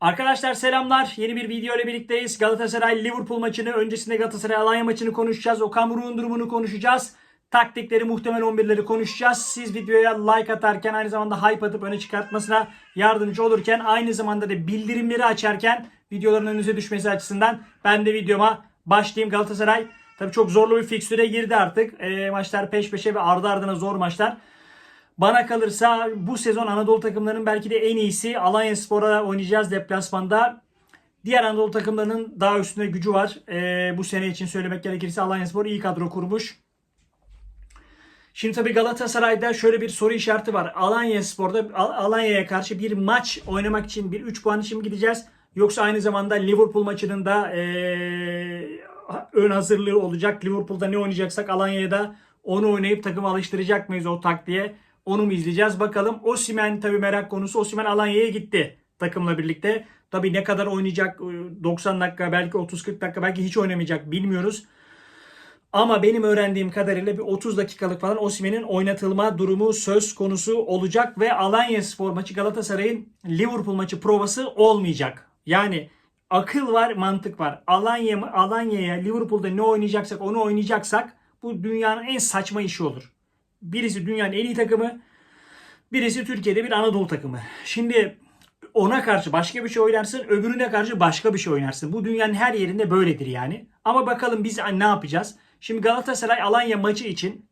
Arkadaşlar selamlar. Yeni bir video ile birlikteyiz. Galatasaray Liverpool maçını, öncesinde Galatasaray Alanya maçını konuşacağız. Okan Buruk'un durumunu konuşacağız. Taktikleri, muhtemel 11'leri konuşacağız. Siz videoya like atarken aynı zamanda hype atıp öne çıkartmasına yardımcı olurken aynı zamanda da bildirimleri açarken videoların önünüze düşmesi açısından ben de videoma başlayayım. Galatasaray tabii çok zorlu bir fikstüre girdi artık. E, maçlar peş peşe ve ardı ardına zor maçlar. Bana kalırsa bu sezon Anadolu takımlarının belki de en iyisi Alanya Spor'a oynayacağız deplasmanda. Diğer Anadolu takımlarının daha üstünde gücü var. Ee, bu sene için söylemek gerekirse Alanya Spor iyi kadro kurmuş. Şimdi tabii Galatasaray'da şöyle bir soru işareti var. Alanya Spor'da Al- Alanya'ya karşı bir maç oynamak için bir 3 puan için mi gideceğiz? Yoksa aynı zamanda Liverpool maçının da ee, ön hazırlığı olacak. Liverpool'da ne oynayacaksak Alanya'ya da onu oynayıp takımı alıştıracak mıyız o taktiğe? Onu mu izleyeceğiz bakalım. Osimhen tabii merak konusu. Osimhen Alanya'ya gitti takımla birlikte. Tabii ne kadar oynayacak 90 dakika belki 30-40 dakika belki hiç oynamayacak bilmiyoruz. Ama benim öğrendiğim kadarıyla bir 30 dakikalık falan Osimhen'in oynatılma durumu söz konusu olacak ve Alanya Spor maçı Galatasaray'ın Liverpool maçı provası olmayacak. Yani akıl var, mantık var. Alanya Alanya'ya Liverpool'da ne oynayacaksak onu oynayacaksak bu dünyanın en saçma işi olur. Birisi dünyanın en iyi takımı, birisi Türkiye'de bir Anadolu takımı. Şimdi ona karşı başka bir şey oynarsın, öbürüne karşı başka bir şey oynarsın. Bu dünyanın her yerinde böyledir yani. Ama bakalım biz ne yapacağız? Şimdi Galatasaray Alanya maçı için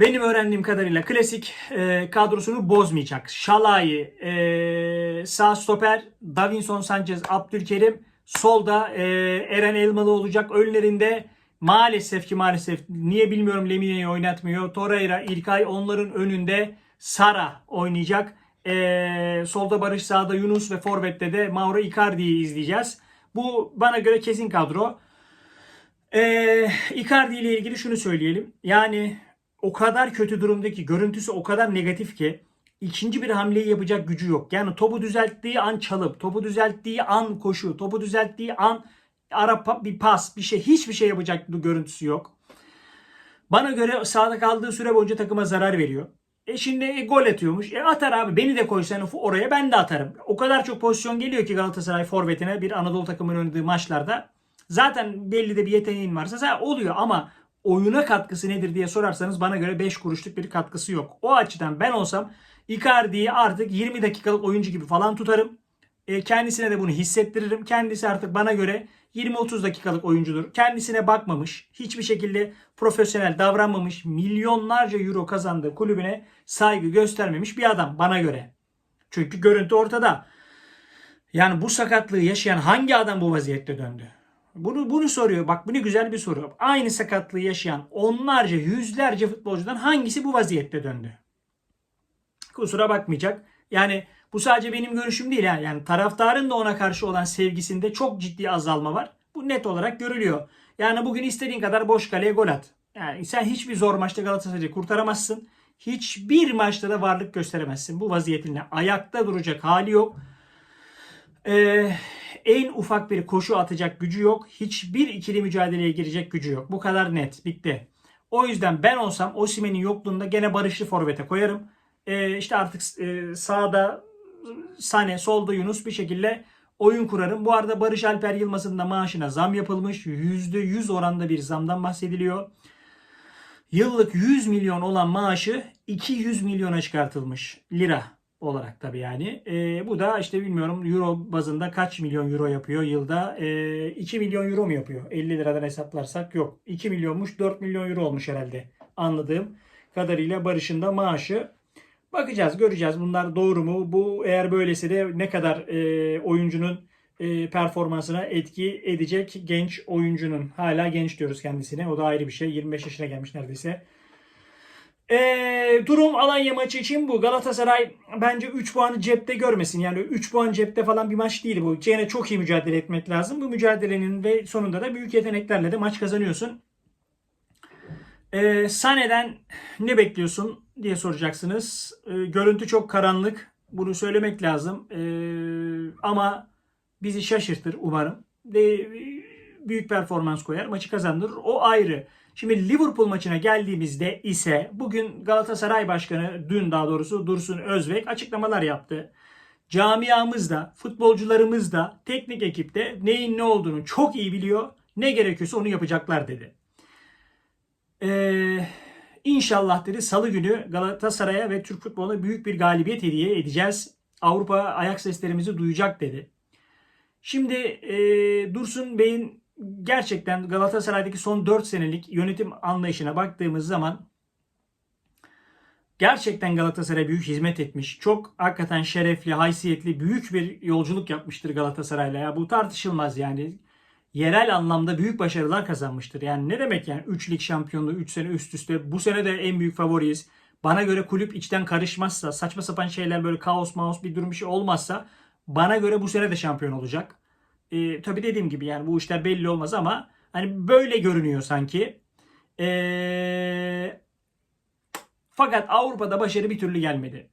benim öğrendiğim kadarıyla klasik e, kadrosunu bozmayacak. Şalai, e, sağ stoper, Davinson Sanchez, Abdülkerim, solda e, Eren Elmalı olacak. Önlerinde maalesef ki maalesef niye bilmiyorum Lemine'yi oynatmıyor. Torreira, İlkay onların önünde Sara oynayacak. E, solda Barış, sağda Yunus ve Forvet'te de Mauro Icardi'yi izleyeceğiz. Bu bana göre kesin kadro. Ee, Icardi ile ilgili şunu söyleyelim. Yani o kadar kötü durumda ki görüntüsü o kadar negatif ki ikinci bir hamleyi yapacak gücü yok. Yani topu düzelttiği an çalıp, topu düzelttiği an koşu, topu düzelttiği an ara bir pas, bir şey hiçbir şey yapacak görüntüsü yok. Bana göre sahada kaldığı süre boyunca takıma zarar veriyor. E şimdi e, gol atıyormuş. E atar abi beni de koysan oraya ben de atarım. O kadar çok pozisyon geliyor ki Galatasaray forvetine bir Anadolu takımının oynadığı maçlarda. Zaten belli de bir yeteneğin varsa zaten oluyor ama oyuna katkısı nedir diye sorarsanız bana göre 5 kuruşluk bir katkısı yok. O açıdan ben olsam Icardi'yi artık 20 dakikalık oyuncu gibi falan tutarım. E, kendisine de bunu hissettiririm. Kendisi artık bana göre 20-30 dakikalık oyuncudur. Kendisine bakmamış, hiçbir şekilde profesyonel davranmamış, milyonlarca euro kazandığı kulübüne saygı göstermemiş bir adam bana göre. Çünkü görüntü ortada. Yani bu sakatlığı yaşayan hangi adam bu vaziyette döndü? Bunu bunu soruyor. Bak bu ne güzel bir soru. Aynı sakatlığı yaşayan onlarca, yüzlerce futbolcudan hangisi bu vaziyette döndü? Kusura bakmayacak. Yani bu sadece benim görüşüm değil. Yani taraftarın da ona karşı olan sevgisinde çok ciddi azalma var. Bu net olarak görülüyor. Yani bugün istediğin kadar boş kaleye gol at. Yani sen hiçbir zor maçta Galatasaray'ı kurtaramazsın. Hiçbir maçta da varlık gösteremezsin. Bu vaziyetinle ayakta duracak hali yok. Ee, en ufak bir koşu atacak gücü yok. Hiçbir ikili mücadeleye girecek gücü yok. Bu kadar net. Bitti. O yüzden ben olsam Osimhen'in yokluğunda gene Barış'ı forvete koyarım. Ee, işte artık e, sağda Sane, solda Yunus bir şekilde oyun kurarım. Bu arada Barış Alper Yılmaz'ın da maaşına zam yapılmış. %100 oranda bir zamdan bahsediliyor. Yıllık 100 milyon olan maaşı 200 milyona çıkartılmış lira olarak tabii yani. E, bu da işte bilmiyorum euro bazında kaç milyon euro yapıyor yılda? E, 2 milyon euro mu yapıyor? 50 liradan hesaplarsak yok. 2 milyonmuş 4 milyon euro olmuş herhalde. Anladığım kadarıyla Barış'ın da maaşı. Bakacağız göreceğiz bunlar doğru mu? Bu eğer böylese de ne kadar e, oyuncunun e, performansına etki edecek genç oyuncunun. Hala genç diyoruz kendisine. O da ayrı bir şey. 25 yaşına gelmiş neredeyse. Ee, durum Alanya maçı için bu. Galatasaray bence 3 puanı cepte görmesin. Yani 3 puan cepte falan bir maç değil bu. Gene çok iyi mücadele etmek lazım. Bu mücadelenin ve sonunda da büyük yeteneklerle de maç kazanıyorsun. Ee, Sane'den ne bekliyorsun diye soracaksınız. Ee, görüntü çok karanlık. Bunu söylemek lazım. Ee, ama bizi şaşırtır umarım. De, büyük performans koyar. Maçı kazandırır. O ayrı. Şimdi Liverpool maçına geldiğimizde ise bugün Galatasaray Başkanı dün daha doğrusu Dursun Özbek açıklamalar yaptı. camiamız da, futbolcularımız da, teknik ekipte neyin ne olduğunu çok iyi biliyor. Ne gerekiyorsa onu yapacaklar dedi. Ee, inşallah dedi salı günü Galatasaray'a ve Türk futboluna büyük bir galibiyet hediye edeceğiz. Avrupa ayak seslerimizi duyacak dedi. Şimdi e, Dursun Bey'in gerçekten Galatasaray'daki son 4 senelik yönetim anlayışına baktığımız zaman gerçekten Galatasaray'a büyük hizmet etmiş. Çok hakikaten şerefli, haysiyetli, büyük bir yolculuk yapmıştır Galatasaray'la. Ya bu tartışılmaz yani. Yerel anlamda büyük başarılar kazanmıştır. Yani ne demek yani 3 lig şampiyonluğu 3 sene üst üste. Bu sene de en büyük favoriyiz. Bana göre kulüp içten karışmazsa, saçma sapan şeyler böyle kaos maos bir durum bir şey olmazsa bana göre bu sene de şampiyon olacak. E, tabii dediğim gibi yani bu işler belli olmaz ama hani böyle görünüyor sanki. E, fakat Avrupa'da başarı bir türlü gelmedi.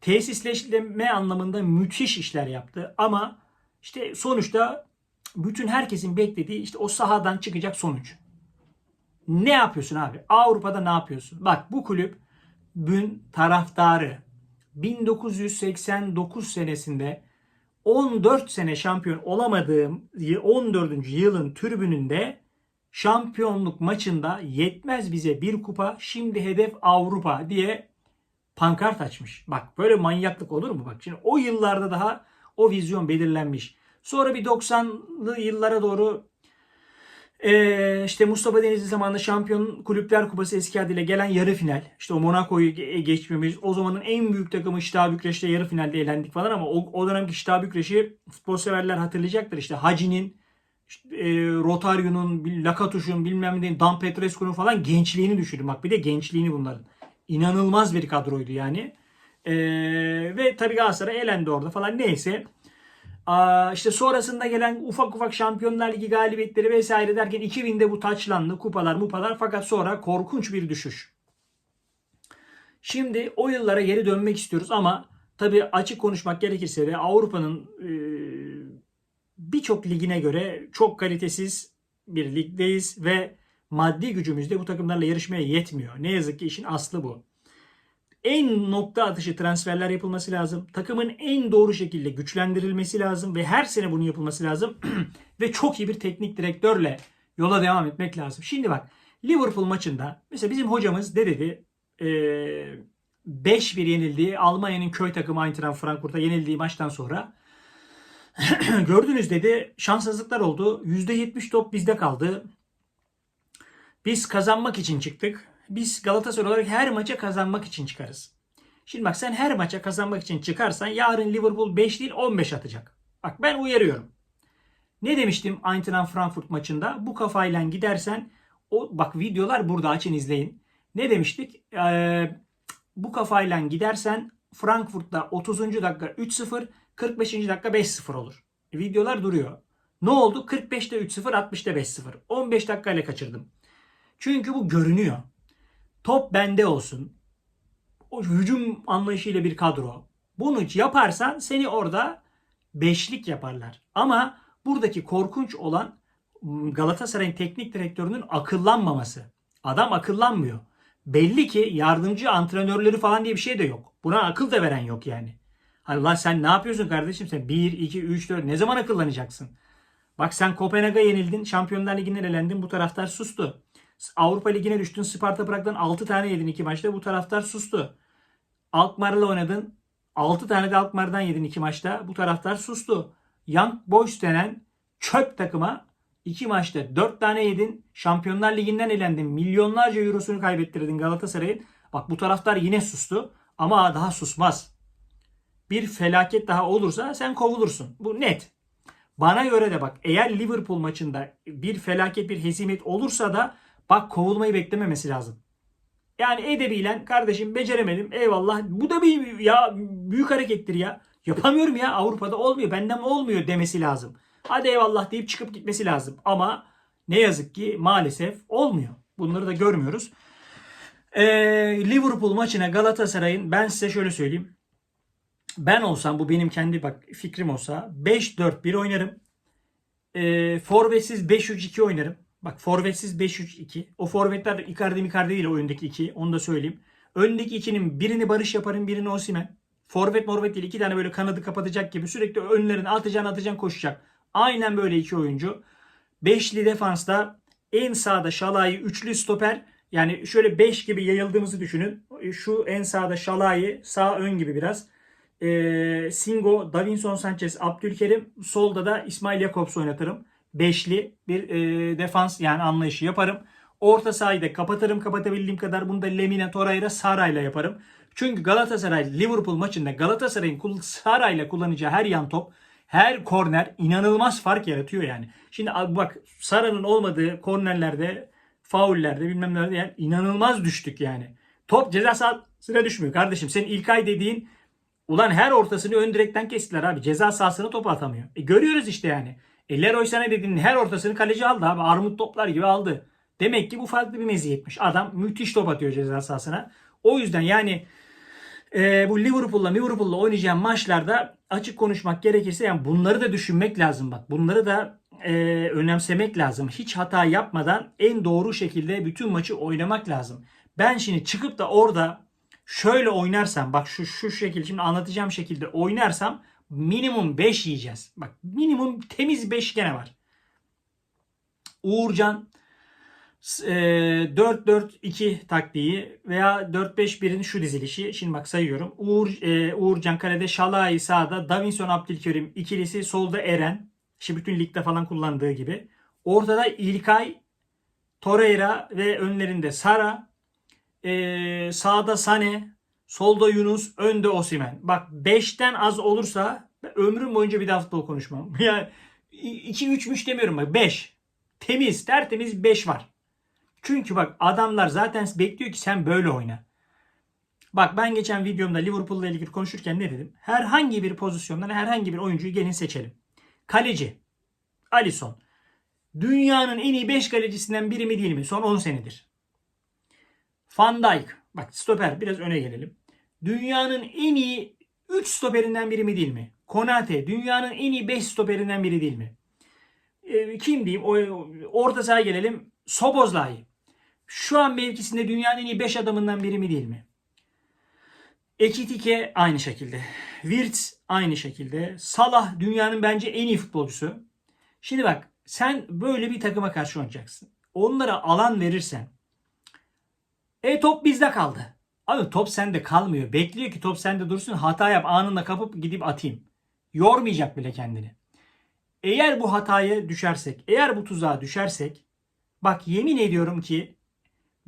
Tesisleşme anlamında müthiş işler yaptı ama işte sonuçta bütün herkesin beklediği işte o sahadan çıkacak sonuç. Ne yapıyorsun abi? Avrupa'da ne yapıyorsun? Bak bu kulüp bün taraftarı 1989 senesinde 14 sene şampiyon olamadığım 14. yılın tribününde şampiyonluk maçında yetmez bize bir kupa şimdi hedef Avrupa diye pankart açmış. Bak böyle manyaklık olur mu? Bak şimdi o yıllarda daha o vizyon belirlenmiş. Sonra bir 90'lı yıllara doğru ee, işte Mustafa Denizli zamanında Şampiyon Kulüpler Kupası eski adıyla gelen yarı final. İşte o Monaco'yu geçmemiz. O zamanın en büyük takımı Şita Bükreş'te yarı finalde elendik falan ama o, o dönemki Şita Bükreş'i futbol severler hatırlayacaktır. İşte Hacı'nin, işte, e, Rotario'nun, Lakatuş'un bilmem ne, Dan Petrescu'nun falan gençliğini düşünün. Bak bir de gençliğini bunların. İnanılmaz bir kadroydu yani. E, ve tabii Galatasaray elendi orada falan neyse. İşte sonrasında gelen ufak ufak Şampiyonlar Ligi galibiyetleri vesaire derken 2000'de bu taçlandı kupalar mupalar fakat sonra korkunç bir düşüş. Şimdi o yıllara geri dönmek istiyoruz ama tabii açık konuşmak gerekirse de Avrupa'nın e, birçok ligine göre çok kalitesiz bir ligdeyiz ve maddi gücümüz de bu takımlarla yarışmaya yetmiyor. Ne yazık ki işin aslı bu en nokta atışı transferler yapılması lazım. Takımın en doğru şekilde güçlendirilmesi lazım ve her sene bunun yapılması lazım. ve çok iyi bir teknik direktörle yola devam etmek lazım. Şimdi bak Liverpool maçında mesela bizim hocamız ne dedi? Ee, 5-1 yenildiği Almanya'nın köy takımı Eintracht Frankfurt'a yenildiği maçtan sonra gördünüz dedi şanssızlıklar oldu. %70 top bizde kaldı. Biz kazanmak için çıktık biz Galatasaray olarak her maça kazanmak için çıkarız. Şimdi bak sen her maça kazanmak için çıkarsan yarın Liverpool 5 değil 15 atacak. Bak ben uyarıyorum. Ne demiştim Eintracht Frankfurt maçında? Bu kafayla gidersen o bak videolar burada açın izleyin. Ne demiştik? Ee, bu kafayla gidersen Frankfurt'ta 30. dakika 3-0, 45. dakika 5-0 olur. Videolar duruyor. Ne oldu? 45'te 3-0, 60'ta 5-0. 15 dakikayla kaçırdım. Çünkü bu görünüyor. Top bende olsun. O hücum anlayışıyla bir kadro. Bunu yaparsan seni orada beşlik yaparlar. Ama buradaki korkunç olan Galatasaray'ın teknik direktörünün akıllanmaması. Adam akıllanmıyor. Belli ki yardımcı antrenörleri falan diye bir şey de yok. Buna akıl da veren yok yani. Hani lan sen ne yapıyorsun kardeşim sen 1, 2, 3, 4 ne zaman akıllanacaksın? Bak sen Kopenhag'a yenildin. Şampiyonlar Ligi'nden elendin. Bu taraftar sustu. Avrupa Ligi'ne düştün. Sparta Prag'dan 6 tane yedin iki maçta. Bu taraftar sustu. Alkmaar'la oynadın. 6 tane de Alkmaar'dan yedin iki maçta. Bu taraftar sustu. Young Boys denen çöp takıma iki maçta 4 tane yedin. Şampiyonlar Ligi'nden elendin. Milyonlarca eurosunu kaybettirdin Galatasaray'ın. Bak bu taraftar yine sustu. Ama daha susmaz. Bir felaket daha olursa sen kovulursun. Bu net. Bana göre de bak eğer Liverpool maçında bir felaket bir hezimet olursa da Bak kovulmayı beklememesi lazım. Yani edebiyle kardeşim beceremedim eyvallah. Bu da bir ya büyük harekettir ya. Yapamıyorum ya Avrupa'da olmuyor benden olmuyor demesi lazım. Hadi eyvallah deyip çıkıp gitmesi lazım. Ama ne yazık ki maalesef olmuyor. Bunları da görmüyoruz. Ee, Liverpool maçına Galatasaray'ın ben size şöyle söyleyeyim. Ben olsam bu benim kendi bak fikrim olsa 5-4-1 oynarım. Ee, forvetsiz 5-3-2 oynarım. Bak forvetsiz 5-3-2. O forvetler Icardi Icardi değil oyundaki 2. Onu da söyleyeyim. Öndeki ikinin birini Barış yaparım birini Osimen. Forvet morvet değil. iki tane böyle kanadı kapatacak gibi sürekli önlerine atacaksın atacaksın koşacak. Aynen böyle iki oyuncu. Beşli defansta en sağda Şalay'ı üçlü stoper. Yani şöyle 5 gibi yayıldığımızı düşünün. Şu en sağda Şalay'ı sağ ön gibi biraz. Ee, Singo, Davinson Sanchez, Abdülkerim. Solda da İsmail Jakobs oynatırım. Beşli bir e, defans yani anlayışı yaparım. Orta sahayı da kapatırım kapatabildiğim kadar. Bunu da Lemina, Torreira, Sara'yla yaparım. Çünkü Galatasaray Liverpool maçında Galatasaray'ın Sara'yla kullanacağı her yan top, her korner inanılmaz fark yaratıyor yani. Şimdi bak Sara'nın olmadığı kornerlerde, faullerde bilmem nelerde yani inanılmaz düştük yani. Top ceza sahasına düşmüyor kardeşim. Senin İlkay dediğin ulan her ortasını ön direkten kestiler abi. Ceza sahasına top atamıyor. E görüyoruz işte yani. E Leroy Sané dediğin her ortasını kaleci aldı abi. Armut toplar gibi aldı. Demek ki bu farklı bir meziyetmiş. Adam müthiş top atıyor ceza sahasına. O yüzden yani e, bu Liverpool'la Liverpool'la oynayacağım maçlarda açık konuşmak gerekirse yani bunları da düşünmek lazım bak. Bunları da e, önemsemek lazım. Hiç hata yapmadan en doğru şekilde bütün maçı oynamak lazım. Ben şimdi çıkıp da orada şöyle oynarsam bak şu şu şekilde şimdi anlatacağım şekilde oynarsam minimum 5 yiyeceğiz. Bak minimum temiz 5 gene var. Uğurcan e, 4-4-2 taktiği veya 4-5-1'in şu dizilişi. Şimdi bak sayıyorum. Uğur, e, Uğurcan kalede, Şalai sağda, Davinson Abdülkerim ikilisi, solda Eren. Şimdi bütün ligde falan kullandığı gibi. Ortada İlkay, Torreira ve önlerinde Sara. E, sağda Sane, solda Yunus, önde Osimen. Bak 5'ten az olursa ömrüm boyunca bir daha futbol konuşmam. Yani 2-3'müş demiyorum bak 5. Temiz, tertemiz 5 var. Çünkü bak adamlar zaten bekliyor ki sen böyle oyna. Bak ben geçen videomda Liverpool'la ilgili konuşurken ne dedim? Herhangi bir pozisyondan herhangi bir oyuncuyu gelin seçelim. Kaleci. Alisson. Dünyanın en iyi 5 kalecisinden biri mi değil mi? Son 10 senedir. Van Dijk. Bak stoper biraz öne gelelim. Dünyanın en iyi 3 stoperinden biri mi değil mi? Konate. Dünyanın en iyi 5 stoperinden biri değil mi? Ee, kim diyeyim? O, orta sahaya gelelim. Sobozlay. Şu an mevkisinde dünyanın en iyi 5 adamından biri mi değil mi? Ekitike aynı şekilde. Wirtz aynı şekilde. Salah dünyanın bence en iyi futbolcusu. Şimdi bak sen böyle bir takıma karşı oynayacaksın. Onlara alan verirsen e top bizde kaldı. Abi top sende kalmıyor. Bekliyor ki top sende dursun. Hata yap anında kapıp gidip atayım. Yormayacak bile kendini. Eğer bu hataya düşersek, eğer bu tuzağa düşersek bak yemin ediyorum ki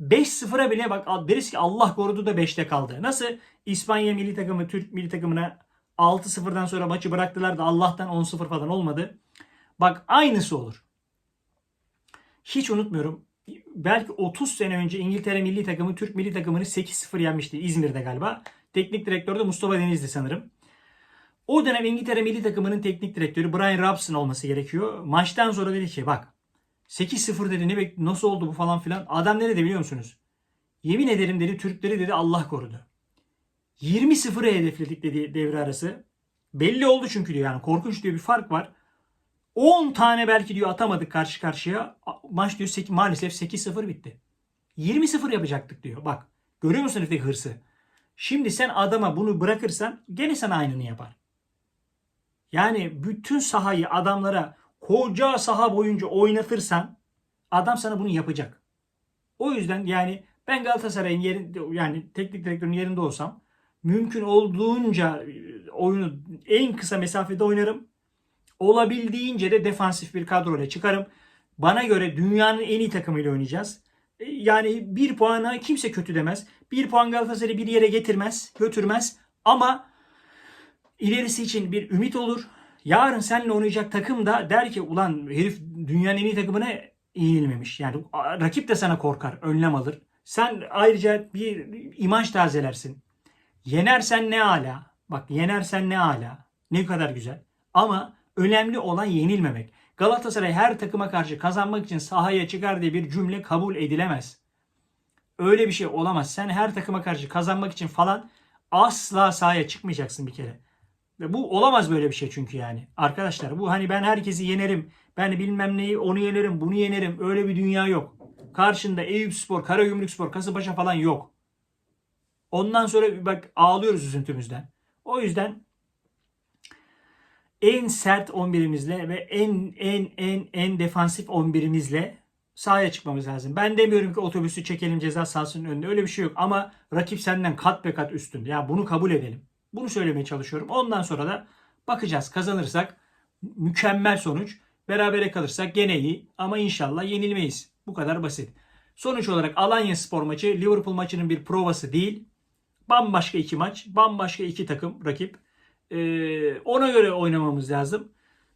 5-0'a bile bak deriz ki Allah korudu da 5'te kaldı. Nasıl İspanya milli takımı Türk milli takımına 6-0'dan sonra maçı bıraktılar da Allah'tan 10-0 falan olmadı. Bak aynısı olur. Hiç unutmuyorum. Belki 30 sene önce İngiltere milli takımı Türk milli takımını 8-0 yenmişti İzmir'de galiba. Teknik direktör de Mustafa Denizli sanırım. O dönem İngiltere milli takımının teknik direktörü Brian Robson olması gerekiyor. Maçtan sonra dedi ki bak 8-0 dedi ne bek nasıl oldu bu falan filan. Adam ne dedi biliyor musunuz? Yemin ederim dedi Türkleri dedi Allah korudu. 20-0'ı hedefledik dedi devre arası. Belli oldu çünkü diyor yani korkunç diyor bir fark var. 10 tane belki diyor atamadık karşı karşıya. Maç diyor 8, maalesef 8-0 bitti. 20-0 yapacaktık diyor. Bak görüyor musun herifte hırsı? Şimdi sen adama bunu bırakırsan gene sana aynını yapar. Yani bütün sahayı adamlara koca saha boyunca oynatırsan adam sana bunu yapacak. O yüzden yani ben Galatasaray'ın yerinde yani teknik direktörün yerinde olsam mümkün olduğunca oyunu en kısa mesafede oynarım. Olabildiğince de defansif bir kadroyla çıkarım. Bana göre dünyanın en iyi takımıyla oynayacağız. Yani bir puana kimse kötü demez. Bir puan Galatasaray'ı bir yere getirmez, götürmez. Ama ilerisi için bir ümit olur. Yarın seninle oynayacak takım da der ki ulan herif dünyanın en iyi takımına yenilmemiş. Yani rakip de sana korkar, önlem alır. Sen ayrıca bir imaj tazelersin. Yenersen ne ala. Bak yenersen ne ala. Ne kadar güzel. Ama önemli olan yenilmemek. Galatasaray her takıma karşı kazanmak için sahaya çıkar diye bir cümle kabul edilemez. Öyle bir şey olamaz. Sen her takıma karşı kazanmak için falan asla sahaya çıkmayacaksın bir kere. Ve bu olamaz böyle bir şey çünkü yani. Arkadaşlar bu hani ben herkesi yenerim. Ben bilmem neyi onu yenerim bunu yenerim. Öyle bir dünya yok. Karşında Eyüp Spor, Karagümrük Spor, Kasımpaşa falan yok. Ondan sonra bak ağlıyoruz üzüntümüzden. O yüzden en sert 11'imizle ve en en en en defansif 11'imizle sahaya çıkmamız lazım. Ben demiyorum ki otobüsü çekelim ceza sahasının önünde. Öyle bir şey yok. Ama rakip senden kat be kat üstün. Ya bunu kabul edelim. Bunu söylemeye çalışıyorum. Ondan sonra da bakacağız. Kazanırsak mükemmel sonuç. Berabere kalırsak gene iyi. Ama inşallah yenilmeyiz. Bu kadar basit. Sonuç olarak Alanya Spor maçı Liverpool maçının bir provası değil. Bambaşka iki maç. Bambaşka iki takım rakip. Ee, ona göre oynamamız lazım.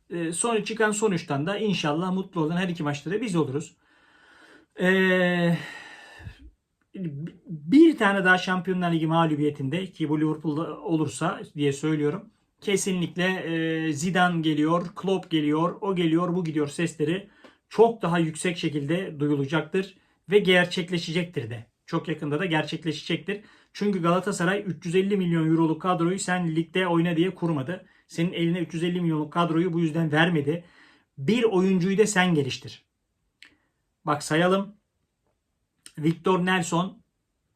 Ee, sonra çıkan sonuçtan da inşallah mutlu olan her iki maçta da biz oluruz. Ee, bir tane daha Şampiyonlar Ligi mağlubiyetinde ki bu Liverpool'da olursa diye söylüyorum. Kesinlikle e, Zidane geliyor, Klopp geliyor, o geliyor, bu gidiyor sesleri çok daha yüksek şekilde duyulacaktır ve gerçekleşecektir de. Çok yakında da gerçekleşecektir. Çünkü Galatasaray 350 milyon euroluk kadroyu sen ligde oyna diye kurmadı. Senin eline 350 milyonluk kadroyu bu yüzden vermedi. Bir oyuncuyu da sen geliştir. Bak sayalım. Victor Nelson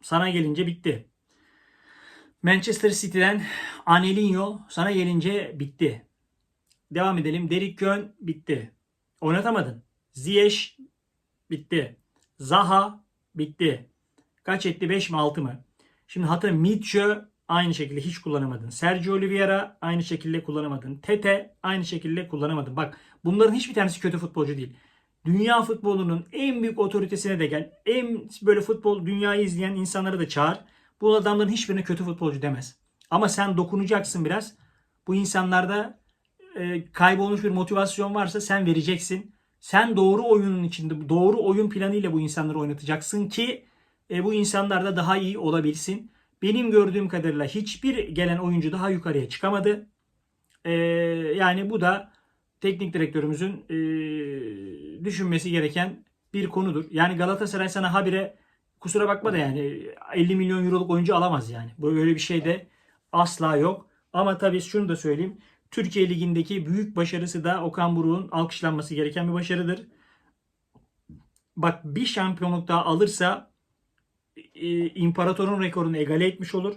sana gelince bitti. Manchester City'den Anelinho sana gelince bitti. Devam edelim. Derek Kön bitti. Oynatamadın. Ziyech bitti. Zaha bitti. Kaç etti? 5 mi 6 mı? Şimdi hatır Mitchell aynı şekilde hiç kullanamadın. Sergio Oliveira aynı şekilde kullanamadın. Tete aynı şekilde kullanamadın. Bak bunların hiçbir tanesi kötü futbolcu değil. Dünya futbolunun en büyük otoritesine de gel. En böyle futbol dünyayı izleyen insanları da çağır. Bu adamların hiçbirine kötü futbolcu demez. Ama sen dokunacaksın biraz. Bu insanlarda e, kaybolmuş bir motivasyon varsa sen vereceksin. Sen doğru oyunun içinde, doğru oyun planıyla bu insanları oynatacaksın ki e, bu insanlar da daha iyi olabilsin. Benim gördüğüm kadarıyla hiçbir gelen oyuncu daha yukarıya çıkamadı. E, yani bu da teknik direktörümüzün e, düşünmesi gereken bir konudur. Yani Galatasaray sana habire kusura bakma da yani 50 milyon euroluk oyuncu alamaz yani. Böyle bir şey de asla yok. Ama tabii şunu da söyleyeyim. Türkiye Ligi'ndeki büyük başarısı da Okan Buruk'un alkışlanması gereken bir başarıdır. Bak bir şampiyonluk daha alırsa e, imparatorun rekorunu egale etmiş olur.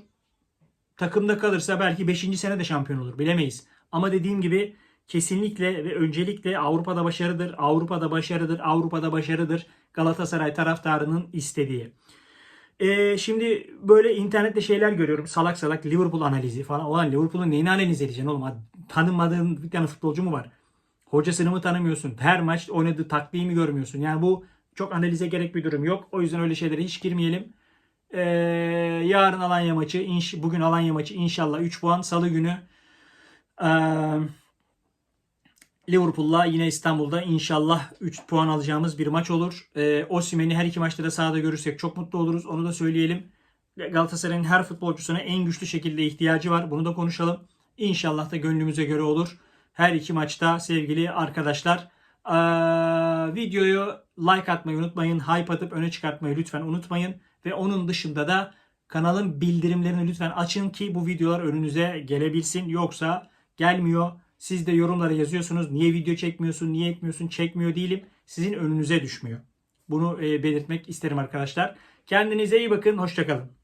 Takımda kalırsa belki 5. sene de şampiyon olur. Bilemeyiz. Ama dediğim gibi kesinlikle ve öncelikle Avrupa'da başarıdır. Avrupa'da başarıdır. Avrupa'da başarıdır. Galatasaray taraftarının istediği. Ee, şimdi böyle internette şeyler görüyorum. Salak salak Liverpool analizi falan. Ulan Liverpool'un neyini analiz edeceksin oğlum? Tanımadığın bir tane futbolcu mu var? Hocasını mı tanımıyorsun? Her maç oynadığı taktiği mi görmüyorsun? Yani bu çok analize gerek bir durum yok. O yüzden öyle şeylere hiç girmeyelim. Ee, yarın Alanya maçı, inş- bugün Alanya maçı inşallah 3 puan. Salı günü ee, Liverpool'la yine İstanbul'da inşallah 3 puan alacağımız bir maç olur. Ee, Osimhen'i her iki maçta da sahada görürsek çok mutlu oluruz. Onu da söyleyelim. Galatasaray'ın her futbolcusuna en güçlü şekilde ihtiyacı var. Bunu da konuşalım. İnşallah da gönlümüze göre olur. Her iki maçta sevgili arkadaşlar. Ee, videoyu like atmayı unutmayın. Hype atıp öne çıkartmayı lütfen unutmayın. Ve onun dışında da kanalın bildirimlerini lütfen açın ki bu videolar önünüze gelebilsin. Yoksa gelmiyor. Siz de yorumlara yazıyorsunuz. Niye video çekmiyorsun, niye etmiyorsun, çekmiyor değilim. Sizin önünüze düşmüyor. Bunu e, belirtmek isterim arkadaşlar. Kendinize iyi bakın. Hoşçakalın.